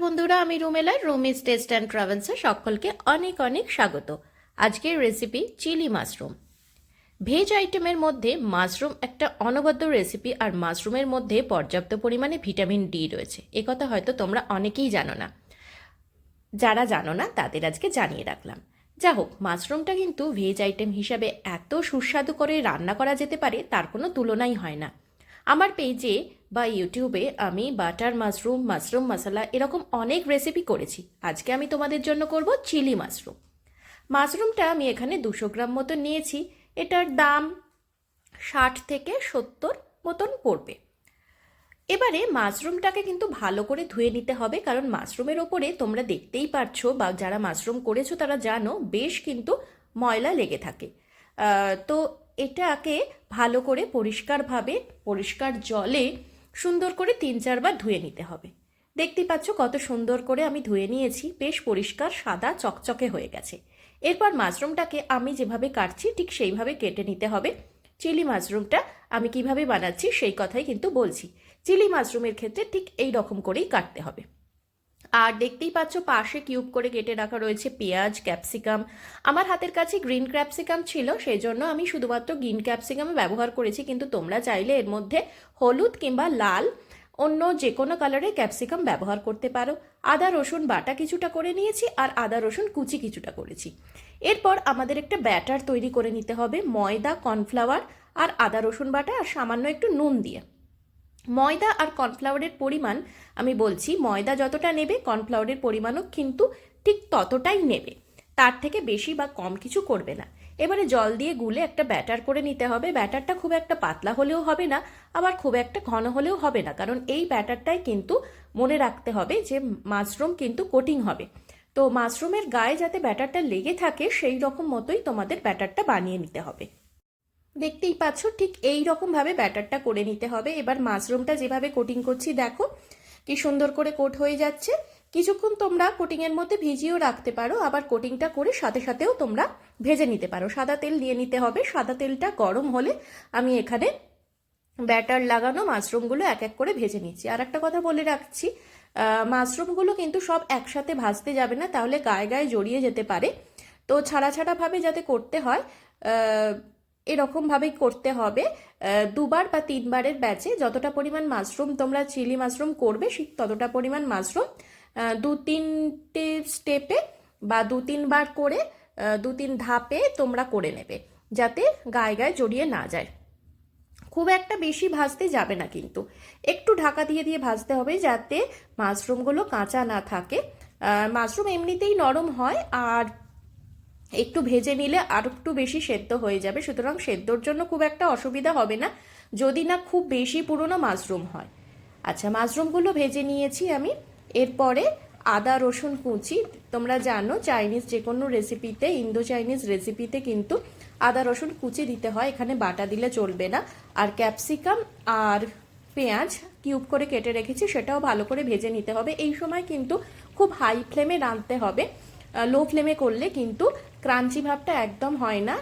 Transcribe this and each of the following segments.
বন্ধুরা, আমি রুমেলার রুমিস taste and ট্রাভেলসে সকলকে অনেক অনেক স্বাগত। আজকের রেসিপি চিলি মাশরুম। ভেজ আইটেমের মধ্যে মাশরুম একটা অনবদ্য রেসিপি আর মাশরুমের মধ্যে পর্যাপ্ত পরিমাণে ভিটামিন ডি রয়েছে। একথা হয়তো তোমরা অনেকেই জানো না। যারা জানো না, তাদের আজকে জানিয়ে রাখলাম। যা হোক, মাশরুমটা কিন্তু ভেজ আইটেম হিসাবে এত সুস্বাদু করে রান্না করা যেতে পারে, তার কোনো তুলনাই হয় না। আমার পেজে বা ইউটিউবে আমি বাটার মাশরুম মাশরুম মশলা এরকম অনেক রেসিপি করেছি। আজকে আমি তোমাদের জন্য করব চিলি মাশরুম। মাশরুমটা আমি এখানে দুশো গ্রাম মতো নিয়েছি। এটার দাম ষাট থেকে সত্তর মতন পড়বে। এবারে মাশরুমটাকে কিন্তু ভালো করে ধুয়ে নিতে হবে, কারণ মাশরুমের ওপরে তোমরা দেখতেই পারছ বা যারা মাশরুম করেছ তারা জানো বেশ কিন্তু ময়লা লেগে থাকে। তো এটাকে ভালো করে পরিষ্কারভাবে, পরিষ্কার জলে সুন্দর করে তিন চারবার ধুয়ে নিতে হবে। দেখতে পাচ্ছ কত সুন্দর করে আমি ধুয়ে নিয়েছি, বেশ পরিষ্কার, সাদা, চকচকে হয়ে গেছে। এরপর মাশরুমটাকে আমি যেভাবে কাটছি, ঠিক সেইভাবে কেটে নিতে হবে। চিলি মাশরুমটা আমি কীভাবে বানাচ্ছি সেই কথাই কিন্তু বলছি। চিলি মাশরুমের ক্ষেত্রে ঠিক এই রকম করেই কাটতে হবে। আর দেখতেই পাচ্ছ, পাশে কিউব করে কেটে রাখা রয়েছে পেঁয়াজ, ক্যাপসিকাম। আমার হাতের কাছে গ্রিন ক্যাপসিকাম ছিল সেই জন্য আমি শুধুমাত্র গ্রিন ক্যাপসিকাম ব্যবহার করেছি, কিন্তু তোমরা চাইলে এর মধ্যে হলুদ কিংবা লাল অন্য যে কোনো কালারের ক্যাপসিকাম ব্যবহার করতে পারো। আদা, রসুন বাটা কিছুটা করে নিয়েছি আর আদা, রসুন কুচি কিছুটা করেছি। এরপর আমাদের একটা ব্যাটার তৈরি করে নিতে হবে, ময়দা, কর্নফ্লাওয়ার আর আদা, রসুন বাটা আর সামান্য একটু নুন দিয়ে। ময়দা আর কর্নফ্লাওয়ারের পরিমাণ, আমি বলছি ময়দা যতটা নেবে, কর্নফ্লাওয়ারের পরিমাণও কিন্তু ঠিক ততটাই নেবে। তার থেকে বেশি বা কম কিছু করবে না। এবারে জল দিয়ে গুলে একটা ব্যাটার করে নিতে হবে। ব্যাটারটা খুব একটা পাতলা হলেও হবে না, আবার খুব একটা ঘন হলেও হবে না। কারণ এই ব্যাটারটাই কিন্তু মনে রাখতে হবে যে মাশরুম কিন্তু কোটিং হবে। তো মাশরুমের গায়ে যাতে ব্যাটারটা লেগে থাকে, সেই রকম মতোই তোমাদের ব্যাটারটা বানিয়ে নিতে হবে। দেখতেই পাচ্ছ, ঠিক এই রকম ভাবে ব্যাটারটা করে নিতে হবে। এবার মাশরুমটা যেভাবে কোটিং করছি, দেখো কি সুন্দর করে কোট হয়ে যাচ্ছে। কিছুক্ষণ তোমরা কোটিংয়ের মধ্যে ভিজিয়েও রাখতে পারো, আবার কোটিংটা করে সাথে সাথেও তোমরা ভেজে নিতে পারো। সাদা তেল দিয়ে নিতে হবে, সাদা তেলটা গরম হলে আমি এখানে ব্যাটার লাগানো মাশরুমগুলো এক এক করে ভেজে নিচ্ছি। আর একটা কথা বলে রাখছি মাশরুমগুলো কিন্তু সব একসাথে ভাজতে যাবে না, তাহলে গায়ে গায়ে জড়িয়ে যেতে পারে। তো ছাড়া ছাড়াভাবে যাতে করতে হয় এরকমভাবেই করতে হবে। দুবার বা তিনবারের ব্যাচে যতটা পরিমাণ মাশরুম তোমরা চিলি মাশরুম করবে, ঠিক ততটা পরিমাণ মাশরুম দু তিনটে স্টেপে বা দু তিনবার করে দু তিন ধাপে তোমরা করে নেবে, যাতে গায়ে গায়ে জড়িয়ে না যায়। খুব একটা বেশি ভাজতে যাবে না কিন্তু। একটু ঢাকা দিয়ে দিয়ে ভাজতে হবে যাতে মাশরুমগুলো কাঁচা না থাকে। মাশরুম এমনিতেই নরম হয় আর একটু ভেজে নিলে আর একটু বেশি সেদ্ধ হয়ে যাবে। সুতরাং সেদ্ধর জন্য খুব একটা অসুবিধা হবে না, যদি না খুব বেশি পুরনো মাশরুম হয়। আচ্ছা মাশরুমগুলো ভেজে নিয়েছি আমি। এরপরে আদা, রসুন, কুচি, তোমরা জানো চাইনিজ যে কোনো রেসিপিতে ইন্দো চাইনিজ রেসিপিতে কিন্তু আদা, রসুন, কুচি দিতে হয়। এখানে বাটা দিলে চলবে না। আর ক্যাপসিকাম আর পেঁয়াজ কিউব করে কেটে রেখেছি, সেটাও ভালো করে ভেজে নিতে হবে। এই সময় কিন্তু খুব হাই ফ্লেমে রাঁধতে হবে। লো ফ্লেমে করলে কিন্তু ক্রাঞ্চি ভাবটা একদম হয় না।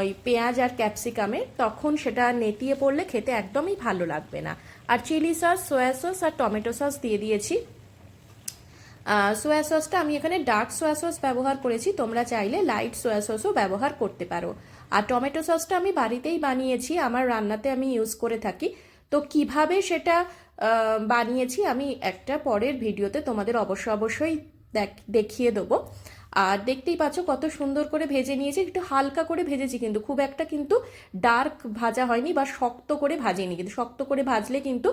ওই পেঁয়াজ আর ক্যাপসিকামের, তখন সেটা নেতিয়ে পড়লে খেতে একদমই ভালো লাগবে না। আর চিলি সস, সোয়া সস আর টমেটো সস দিয়ে দিয়েছি। সোয়া সসটা আমি এখানে ডার্ক সোয়া সস ব্যবহার করেছি, তোমরা চাইলে লাইট সোয়া সসও ব্যবহার করতে পারো। আর টমেটো সসটা আমি বাড়িতেই বানিয়েছি, আমার রান্নাতে আমি ইউজ করে থাকি। তো কীভাবে সেটা বানিয়েছি আমি একটা পরের ভিডিওতে তোমাদের অবশ্য অবশ্যই দেখিয়ে দেবো। আর দেখতেই পাচ্ছ কত সুন্দর করে ভেজে নিয়েছি। একটু হালকা করে ভেজেছি কিন্তু, খুব একটা কিন্তু ডার্ক ভাজা হয়নি বা শক্ত করে ভাজিনি কিন্তু, শক্ত করে ভাজলে কিন্তু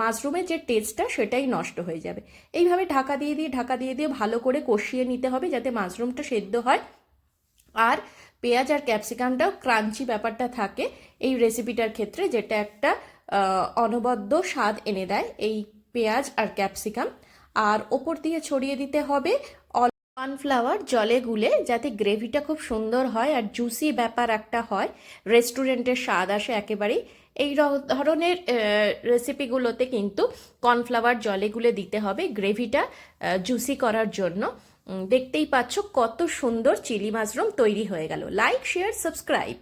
মাশরুমের যে টেস্টটা সেটাই নষ্ট হয়ে যাবে। এইভাবে ঢাকা দিয়ে দিয়ে, ঢাকা দিয়ে দিয়ে ভালো করে কষিয়ে নিতে হবে যাতে মাশরুমটা সেদ্ধ হয়। আর পেঁয়াজ আর ক্যাপসিকামটাও ক্রাঞ্চি ব্যাপারটা থাকে। এই রেসিপিটার ক্ষেত্রে যেটা একটা অনবদ্য স্বাদ এনে দেয় এই পেঁয়াজ আর ক্যাপসিকাম আর ওপর দিয়ে ছড়িয়ে দিতে হবে কর্নফ্লাওয়ার জলে গুলে যাতে গ্রেভিটা খুব সুন্দর হয় আর জুসি ব্যাপার একটা হয় রেস্টুরেন্টের স্বাদ আসে একেবারেই। এই ধরনের রেসিপিগুলোতে কিন্তু কর্নফ্লাওয়ার জলে গুলে দিতে হবে গ্রেভিটা জুসি করার জন্য। দেখতেই পাচ্ছ কত সুন্দর চিলি মাশরুম তৈরি হয়ে গেল। Like share subscribe